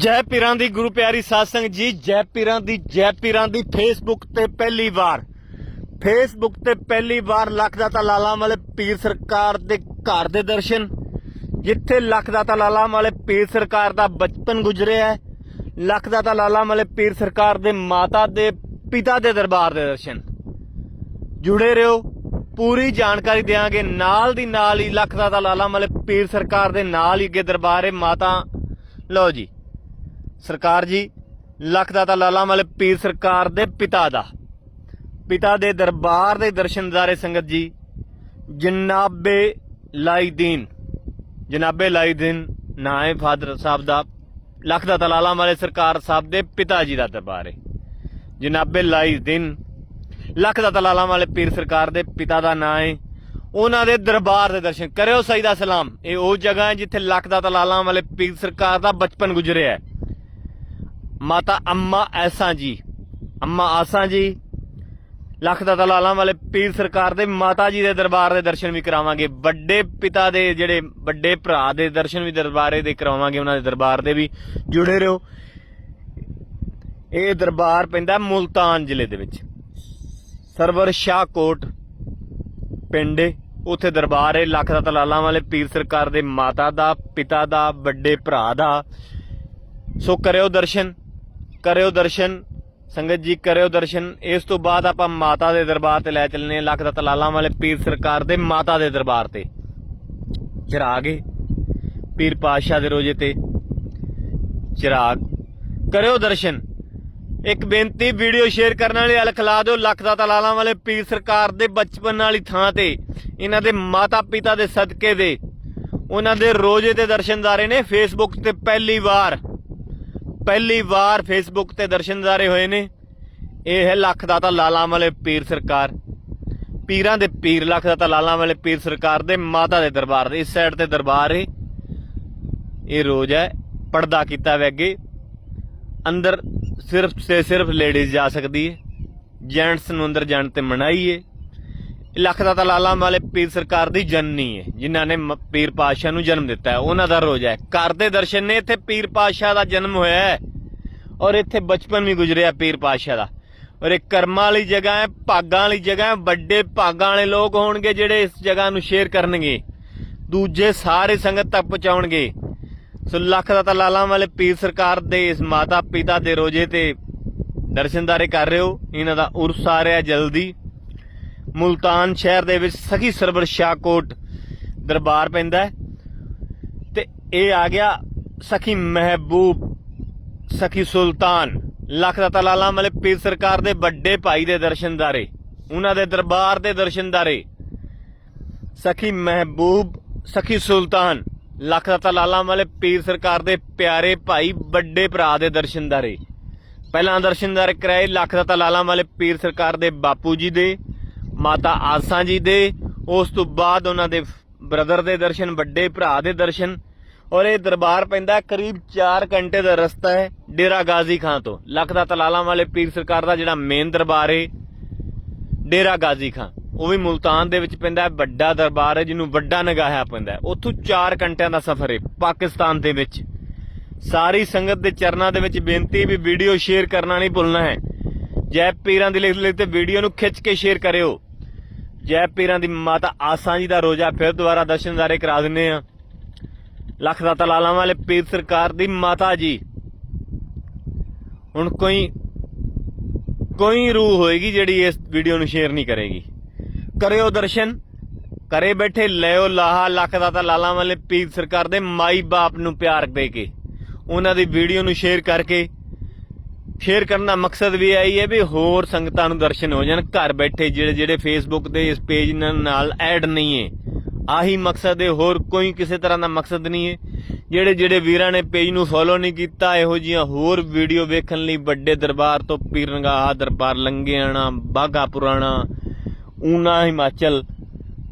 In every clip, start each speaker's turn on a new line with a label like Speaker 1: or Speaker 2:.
Speaker 1: ਜੈ ਪੀਰਾਂ ਦੀ ਗੁਰੂ ਪਿਆਰੀ ਸਾਧ ਸੰਗਤ ਜੀ, ਜੈ ਪੀਰਾਂ ਦੀ, ਜੈ ਪੀਰਾਂ ਦੀ ਫੇਸਬੁੱਕ ਤੇ ਪਹਿਲੀ ਵਾਰ। ਫੇਸਬੁੱਕ ਤੇ ਪਹਿਲੀ ਵਾਰ ਲੱਖ ਦਾਤਾ ਲਾਲਾ ਵਾਲੇ ਪੀਰ ਸਰਕਾਰ ਦੇ ਘਰ ਦੇ ਦਰਸ਼ਨ। ਜਿੱਥੇ ਲੱਖ ਦਾਤਾ ਲਾਲਾ ਵਾਲੇ ਪੀਰ ਸਰਕਾਰ ਦਾ ਬਚਪਨ ਗੁਜ਼ਰਿਆ ਹੈ, ਲੱਖ ਦਾਤਾ ਲਾਲਾ ਵਾਲੇ ਪੀਰ ਸਰਕਾਰ ਦੇ ਮਾਤਾ ਦੇ, ਪਿਤਾ ਦੇ ਦਰਬਾਰ ਦੇ ਦਰਸ਼ਨ। ਜੁੜੇ ਰਹੋ, ਪੂਰੀ ਜਾਣਕਾਰੀ ਦੇਵਾਂਗੇ ਨਾਲ ਦੀ ਨਾਲ ਹੀ ਲੱਖ ਦਾਤਾ ਲਾਲਾ ਵਾਲੇ ਪੀਰ ਸਰਕਾਰ ਦੇ ਨਾਲ ਹੀ ਅੱਗੇ ਦਰਬਾਰ ਹੈ ਮਾਤਾ। ਲਓ ਜੀ। ਸਰਕਾਰ ਜੀ, ਲੱਖ ਦਾਤਾ ਲਾਲਾ ਵਾਲੇ ਪੀਰ ਸਰਕਾਰ ਦੇ ਪਿਤਾ ਦਾ। ਪਿਤਾ ਦੇ ਦਰਬਾਰ ਦੇ ਦਰਸ਼ਨਦਾਰੇ ਸੰਗਤ ਜੀ, ਜਨਾਬੇ ਲਾਈਦੀਨ ਜਨਾਬੇ ਲਾਈਦੀਨ ਨਾਂ ਹੈ ਫਾਦਰ ਸਾਹਿਬ ਦਾ, ਲੱਖ ਦਾਤਾ ਲਾਲਾ ਵਾਲੇ ਸਰਕਾਰ ਸਾਹਿਬ ਦੇ ਪਿਤਾ ਜੀ ਦਾ ਦਰਬਾਰ ਹੈ ਜਨਾਬੇ ਲਾਈਦੀਨ ਲੱਖ ਦਾਤਾ ਲਾਲਾ ਵਾਲੇ ਪੀਰ ਸਰਕਾਰ ਦੇ ਪਿਤਾ ਦਾ ਨਾਂ ਹੈ ਉਹਨਾਂ ਦੇ ਦਰਬਾਰ ਦੇ ਦਰਸ਼ਨ ਕਰਿਓ ਸਈਦਾ ਸਲਾਮ। ਇਹ ਉਹ ਜਗ੍ਹਾ ਹੈ ਜਿੱਥੇ ਲੱਖ ਦਾਤਾ ਲਾਲਾ ਵਾਲੇ ਪੀਰ ਸਰਕਾਰ ਦਾ ਬਚਪਨ ਗੁਜ਼ਰਿਆ ਹੈ। ਮਾਤਾ ਅੰਮਾ ਐਸਾਂ ਜੀ। ਅੰਮਾ ਆਸਾਂ ਜੀ। ਲੱਖ ਦਾਤਾ ਲਾਲਾ ਵਾਲੇ ਪੀਰ ਸਰਕਾਰ ਦੇ ਮਾਤਾ ਜੀ ਦੇ ਦਰਬਾਰ ਦੇ ਦਰਸ਼ਨ ਵੀ ਕਰਾਵਾਂਗੇ। ਵੱਡੇ ਪਿਤਾ ਦੇ ਜਿਹੜੇ ਵੱਡੇ ਭਰਾ ਦੇ ਦਰਸ਼ਨ ਵੀ ਦਰਬਾਰੇ ਦੇ ਕਰਾਵਾਂਗੇ, ਉਹਨਾਂ ਦੇ ਦਰਬਾਰ ਦੇ ਵੀ ਜੁੜੇ ਰਹੋ। ਇਹ ਦਰਬਾਰ ਪੈਂਦਾ ਮੁਲਤਾਨ ਜ਼ਿਲ੍ਹੇ ਦੇ ਵਿੱਚ। ਸਰਵਰ ਸ਼ਾਹਕੋਟ ਪਿੰਡ ਏ। ਉੱਥੇ ਦਰਬਾਰ ਹੈ ਲੱਖ ਦਾਤਾ ਲਾਲਾ ਵਾਲੇ ਪੀਰ ਸਰਕਾਰ ਦੇ ਮਾਤਾ ਦਾ, ਪਿਤਾ ਦਾ, ਵੱਡੇ ਭਰਾ ਦਾ। ਸੋ ਕਰਿਓ ਦਰਸ਼ਨ। ਕਰਿਓ ਦਰਸ਼ਨ, ਸੰਗਤ ਜੀ ਕਰਿਓ ਦਰਸ਼ਨ। ਇਸ ਤੋਂ ਬਾਅਦ ਆਪਾਂ ਮਾਤਾ ਦੇ ਦਰਬਾਰ ਤੇ ਲੈ ਚੱਲਨੇ ਹਾਂ ਲੱਖ ਦਾ ਤਲਾਲਾਂ ਵਾਲੇ ਪੀਰ ਸਰਕਾਰ ਦੇ ਮਾਤਾ ਦੇ ਦਰਬਾਰ ਤੇ। ਚਿਰਾਗੇ ਪੀਰ ਪਾਤਸ਼ਾਹ ਦੇ ਰੋਜੇ ਤੇ। ਚਿਰਾਗ ਕਰਿਓ ਦਰਸ਼ਨ। ਇੱਕ ਬੇਨਤੀ, ਵੀਡੀਓ ਸ਼ੇਅਰ ਕਰਨ ਵਾਲੇ ਅਲ ਖਿਲਾ ਦਿਓ, ਲੱਖ ਦਾ ਤਲਾਲਾਂ ਵਾਲੇ ਪੀਰ ਸਰਕਾਰ ਦੇ ਬਚਪਨ ਵਾਲੀ ਥਾਂ ਤੇ। ਇਹਨਾਂ ਦੇ ਮਾਤਾ ਪਿਤਾ ਦੇ ਸਦਕੇ ਦੇ। ਉਹਨਾਂ ਦੇ ਰੋਜੇ ਤੇ ਦਰਸ਼ਨਦਾਰੇ ਨੇ ਫੇਸਬੁੱਕ ਤੇ ਪਹਿਲੀ ਵਾਰ। ਪਹਿਲੀ ਵਾਰ ਫੇਸਬੁੱਕ ਤੇ ਦਰਸ਼ਨ ਦਰਸ਼ਨਦਾਰੇ ਹੋਏ ਨੇ। ਇਹ ਹੈ ਲੱਖ ਦਾਤਾ ਲਾਲਾਂ ਵਾਲੇ ਪੀਰ ਸਰਕਾਰ। ਪੀਰਾਂ ਦੇ ਪੀਰ, ਲੱਖ ਦਾਤਾ ਲਾਲਾਂ ਵਾਲੇ ਪੀਰ ਸਰਕਾਰ ਦੇ ਮਾਤਾ ਦੇ ਦਰਬਾਰ ਦੇ, ਇਸ ਸਾਈਡ ਤੇ ਦਰਬਾਰ ਹੈ। ਇਹ ਰੋਜ਼ ਹੈ, ਪਰਦਾ ਕੀਤਾ ਹੋਇਆ ਅੱਗੇ। ਅੰਦਰ ਸਿਰਫ ਤੇ ਸਿਰਫ ਲੇਡੀਜ਼ ਜਾ ਸਕਦੀ ਹੈ। ਜੈਂਟਸ ਨੂੰ ਅੰਦਰ ਜਾਣ ਤੇ ਮਨਾਈ ਹੈ। ਲੱਖ ਦਾਤਾ ਲਾਲਾ ਵਾਲੇ ਪੀਰ ਸਰਕਾਰ ਦੀ ਜਨਨੀ ਹੈ ਜਿਨ੍ਹਾਂ ਨੇ ਮ- ਪੀਰ ਪਾਤਸ਼ਾਹ ਨੂੰ ਜਨਮ ਦਿੱਤਾ ਹੈ, ਉਹਨਾਂ ਦਾ ਰੋਜ਼ਾ ਹੈ। ਘਰ ਦੇ ਦਰਸ਼ਨ ਨੇ ਇੱਥੇ ਪੀਰ ਪਾਤਸ਼ਾਹ ਦਾ ਜਨਮ ਹੋਇਆ ਹੈ ਔਰ ਇੱਥੇ ਬਚਪਨ ਵੀ ਗੁਜ਼ਰਿਆ ਪੀਰ ਪਾਤਸ਼ਾਹ ਦਾ। ਔਰ ਇਹ ਕਰਮਾਂ ਵਾਲੀ ਜਗ੍ਹਾ ਹੈ, ਭਾਗਾਂ ਵਾਲੀ ਜਗ੍ਹਾ ਹੈ, ਵੱਡੇ ਭਾਗਾਂ ਵਾਲੇ ਲੋਕ ਹੋਣਗੇ ਜਿਹੜੇ ਇਸ ਜਗ੍ਹਾ ਨੂੰ ਸ਼ੇਅਰ ਕਰਨਗੇ। ਦੂਜੇ ਸਾਰੇ ਸੰਗਤ ਤੱਕ ਪਹੁੰਚਾਉਣਗੇ। ਸੋ ਲੱਖ ਦਾ ਲਾਲਾ ਵਾਲੇ ਪੀਰ ਸਰਕਾਰ ਦੇ ਇਸ ਮਾਤਾ ਪਿਤਾ ਦੇ ਰੋਜੇ ਤੇ ਦਰਸ਼ਨਦਾਰੇ ਕਰ ਰਹੇ ਹੋ। ਇਹਨਾਂ ਦਾ ਉਰਸ ਆ ਰਿਹਾ ਜਲਦੀ। ਮੁਲਤਾਨ ਸ਼ਹਿਰ ਦੇ ਵਿੱਚ ਸਖੀ ਸਰਵਰ ਸ਼ਾਹਕੋਟ ਦਰਬਾਰ ਪੈਂਦਾ ਹੈ। ਤੇ ਇਹ ਆ ਗਿਆ ਸਖੀ ਮਹਿਬੂਬ, ਸਖੀ ਸੁਲਤਾਨ। ਲੱਖ ਦਾ ਤਲਾਲਾ ਮਲੇ ਪੀਰ ਸਰਕਾਰ ਦੇ ਵੱਡੇ ਭਾਈ ਦੇ ਦਰਸ਼ਨਦਾਰੇ ਉਹਨਾਂ ਦੇ ਦਰਬਾਰ ਦੇ ਦਰਸ਼ਨਦਾਰੇ ਸਖੀ ਮਹਿਬੂਬ, ਸਖੀ ਸੁਲਤਾਨ, ਲੱਖ ਦਾ ਤਲਾਲਾ ਮਲੇ ਪੀਰ ਸਰਕਾਰ ਦੇ ਪਿਆਰੇ ਭਾਈ, ਵੱਡੇ ਭਰਾ ਦੇ ਦਰਸ਼ਨਦਾਰੇ ਪਹਿਲਾਂ ਦਰਸ਼ਨਦਾਰ ਕਰਾਏ, ਲੱਖ ਦਾ ਤਲਾਲਾ ਵਾਲੇ ਪੀਰ ਸਰਕਾਰ ਦੇ ਬਾਪੂ ਜੀ ਦੇ। ਮਾਤਾ ਆਸਾਂ ਜੀ ਦੇ, ਉਸ ਤੋਂ ਬਾਅਦ ਉਹਨਾਂ ਦੇ ਬ੍ਰਦਰ ਦੇ ਦਰਸ਼ਨ, ਵੱਡੇ ਭਰਾ ਦੇ ਦਰਸ਼ਨ। ਔਰ ਇਹ ਦਰਬਾਰ ਪੈਂਦਾ ਕਰੀਬ 4 ਘੰਟੇ ਦਾ ਰਸਤਾ ਹੈ ਡੇਰਾ ਗਾਜ਼ੀ ਖਾਂ ਤੋਂ। ਲੱਖ ਦਾ ਤਲਾਲਾਂ ਵਾਲੇ ਪੀਰ ਸਰਕਾਰ ਦਾ ਜਿਹੜਾ ਮੇਨ ਦਰਬਾਰ ਹੈ ਡੇਰਾ ਗਾਜ਼ੀ ਖਾਂ। ਉਹ ਵੀ ਮੁਲਤਾਨ ਦੇ ਵਿੱਚ ਪੈਂਦਾ ਹੈ, ਵੱਡਾ ਦਰਬਾਰ ਹੈ, ਜਿਹਨੂੰ ਵੱਡਾ ਨਗਾਹਿਆ ਪੈਂਦਾ ਹੈ। ਉੱਥੋਂ 4 ਘੰਟਿਆਂ ਦਾ ਸਫ਼ਰ ਹੈ ਪਾਕਿਸਤਾਨ ਦੇ ਵਿੱਚ। ਸਾਰੀ ਸੰਗਤ ਦੇ ਚਰਨਾਂ ਦੇ ਵਿੱਚ ਬੇਨਤੀ ਵੀ ਵੀਡੀਓ ਸ਼ੇਅਰ ਕਰਨਾ ਨਹੀਂ ਭੁੱਲਣਾ ਹੈ। ਜੈ ਪੀਰਾਂ ਦੀ ਲਿਖ ਲਿਖ ਤੇ ਵੀਡੀਓ ਨੂੰ ਖਿੱਚ ਕੇ ਸ਼ੇਅਰ ਕਰਿਓ। ਜੈ ਪੀਰਾਂ ਦੀ ਮਾਤਾ ਆਸਾਂ ਜੀ ਦਾ ਰੋਜ਼ਾ ਫਿਰ ਦੁਬਾਰਾ ਦਰਸ਼ਨ ਦਰਸ਼ਨਦਾਰੇ ਕਰਾ ਦਿੰਨੇ ਆ ਲੱਖ ਦਾਤਾ ਲਾਲਾਂ ਵਾਲੇ ਪੀਰ ਸਰਕਾਰ ਦੀ ਮਾਤਾ ਜੀ। ਹੁਣ ਕੋਈ ਕੋਈ ਰੂਹ ਹੋਏਗੀ ਜਿਹੜੀ ਇਸ ਵੀਡੀਓ ਨੂੰ ਸ਼ੇਅਰ ਨਹੀਂ ਕਰੇਗੀ। ਕਰਿਓ ਦਰਸ਼ਨ, ਕਰੇ ਬੈਠੇ, ਲਿਓ ਲਾਹਾ ਲੱਖ ਦਾਤਾ ਲਾਲਾਂ ਵਾਲੇ ਪੀਰ ਸਰਕਾਰ ਦੇ ਮਾਈ ਬਾਪ ਨੂੰ ਪਿਆਰ ਦੇ ਕੇ। ਉਹਨਾਂ ਦੀ ਵੀਡੀਓ ਨੂੰ ਸ਼ੇਅਰ ਕਰਕੇ ਸ਼ੇਅਰ ਕਰਨ ਦਾ ਮਕਸਦ ਵੀ ਆਈ ਹੈ ਵੀ ਹੋਰ ਸੰਗਤਾਂ ਨੂੰ ਦਰਸ਼ਨ ਹੋ ਜਾਣ, ਘਰ ਬੈਠੇ ਜਿਹੜੇ ਜਿਹੜੇ ਫੇਸਬੁੱਕ ਦੇ ਇਸ ਪੇਜ ਨਾਲ ਐਡ ਨਹੀਂ ਹੈ। ਆਹੀ ਮਕਸਦ ਹੈ, ਹੋਰ ਕੋਈ ਕਿਸੇ ਤਰ੍ਹਾਂ ਦਾ ਮਕਸਦ ਨਹੀਂ ਹੈ। ਜਿਹੜੇ ਜਿਹੜੇ ਵੀਰਾਂ ਨੇ ਪੇਜ ਨੂੰ ਫੋਲੋ ਨਹੀਂ ਕੀਤਾ, ਇਹੋ ਜੀਆਂ ਹੋਰ ਵੀਡੀਓ ਵੇਖਣ ਲਈ ਵੱਡੇ ਦਰਬਾਰ ਤੋਂ ਪੀਰਨਗਾਹ ਦਰਬਾਰ ਲੰਗਿਆਣਾ ਬਾਗਾ ਪੁਰਾਣਾ, ਊਨਾ ਹਿਮਾਚਲ,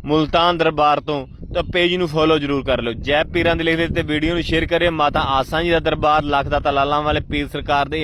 Speaker 1: ਮੁਲਤਾਨ ਦਰਬਾਰ ਤੋਂ, ਤਾਂ ਪੇਜ ਨੂੰ ਫੋਲੋ ਜਰੂਰ ਕਰ ਲਓ। ਜੈ ਪੀਰਾਂ ਦੇ ਲਿਖਦੇ ਤੇ ਵੀਡੀਓ ਨੂੰ ਸ਼ੇਅਰ ਕਰਿਓ। ਮਾਤਾ ਆਸਾਂ ਜੀ ਦਾ ਦਰਬਾਰ, ਲੱਖ ਦਾ ਤਲਾਲਾਂ ਵਾਲੇ ਪੀਰ ਸਰਕਾਰ ਦੇ